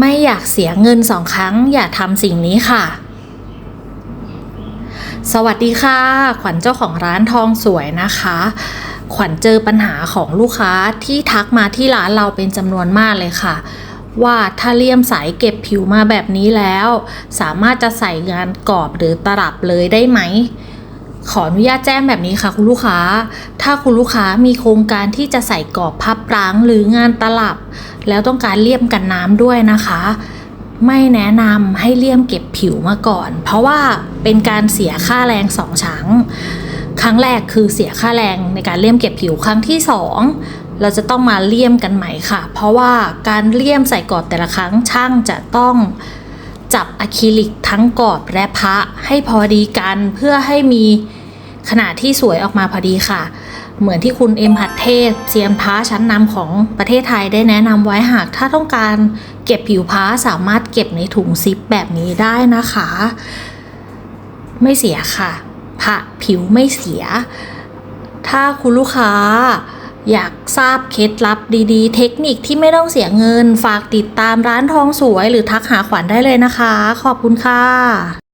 ไม่อยากเสียเงินสองครั้ง อย่าทำสิ่งนี้ค่ะ สวัสดีค่ะ ขวัญเจ้าของร้านทองสวยนะคะ ขวัญเจอปัญหาของลูกค้าที่ทักมาที่ร้านเราเป็นจำนวนมากเลยค่ะ ว่าถ้าเลี่ยมสายเก็บผิวมาแบบนี้แล้ว สามารถจะใส่งานกรอบหรือตลับเลยได้ไหม ขออนุญาตแจ้งแบบนี้ค่ะคุณลูกค้า ถ้าคุณลูกค้ามีโครงการที่จะใส่กรอบพับร้างหรืองานตลับ แล้วต้องการเลี่ยมกันน้ำด้วยนะคะ ไม่แนะนำให้เลี่ยมเก็บผิวมาก่อน เพราะว่าเป็นการเสียค่าแรงสองชั้งครั้งแรกคือเสียค่าแรงในการเลี่ยมเก็บผิวครั้งที่สองเราจะต้องมาเลี่ยมกันใหม่ค่ะ เพราะว่าการเลี่ยมใส่กรอบแต่ละครั้งช่างจะต้อง จับอะคริลิกทั้งกรอบและพระให้พอดีกันเพื่อให้มีขนาดที่สวยออกมาพอดีค่ะ เหมือนที่คุณเอ็มหัดเทพเซียนพ้าชั้นนำของประเทศไทยได้แนะนำไว้หากถ้าต้องการเก็บผิวพ้าสามารถเก็บในถุงซิปแบบนี้ได้นะคะ ไม่เสียค่ะผ้าผิวไม่เสีย ถ้าคุณลูกค้า อยากทราบเคล็ดลับดีๆ เทคนิคที่ไม่ต้องเสียเงิน ฝากติดตามร้านทองสวยหรือทักหาขวัญได้เลยนะคะ ขอบคุณค่ะ